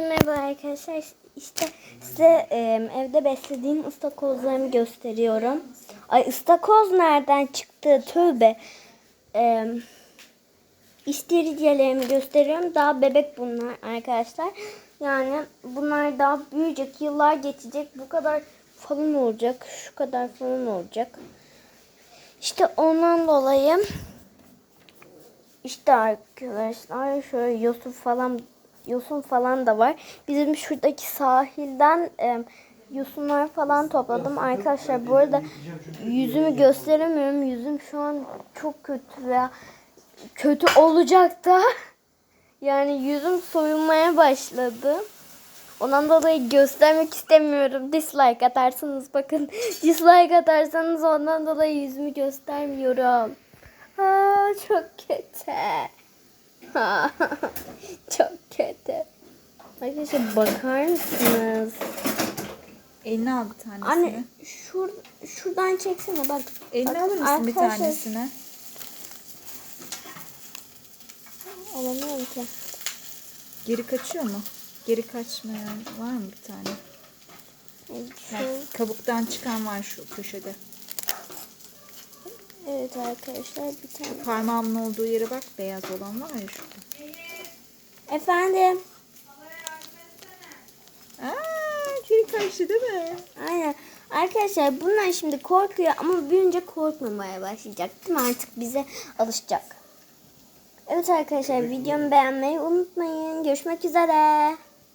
Merhaba arkadaşlar. İşte size e, evde beslediğim ıstakozlarımı gösteriyorum. Ay ıstakoz nereden çıktı? Tövbe. E, İstiridyelerimi gösteriyorum. Daha bebek bunlar arkadaşlar. Yani bunlar daha büyüyecek. Yıllar geçecek. Bu kadar falan olacak. Şu kadar falan olacak. İşte ondan dolayı işte arkadaşlar şöyle yosun falan yosun falan da var. Bizim şuradaki sahilden e, yosunlar falan topladım. Arkadaşlar bu arada yüzümü gösteremiyorum. Yüzüm şu an çok kötü veya kötü olacak da. Yani yüzüm soyulmaya başladı. Ondan dolayı göstermek istemiyorum. Dislike atarsanız bakın. Dislike atarsanız ondan dolayı yüzümü göstermiyorum. Aa, çok kötü. çok kötü. Arkadaşlar bakar mısınız? Eline al bir tanesini. Anne şur, şuradan çeksene bak. Eline Bakın alır mısın bir arkadaşlar- tanesini? Alamıyorum ki. Geri kaçıyor mu? Geri kaçmayan var mı bir tane? Evet, Bak, şu- kabuktan çıkan var şu köşede. Evet arkadaşlar bir tane. Parmağımın olduğu yere bak. Beyaz olan var ya şurada. Efendim. Aa, geri kaçtı değil mi? Aynen. Arkadaşlar bunlar şimdi korkuyor ama büyünce korkmamaya başlayacak. Değil mi? Artık bize alışacak. Evet arkadaşlar videomu beğenmeyi unutmayın. Görüşmek üzere.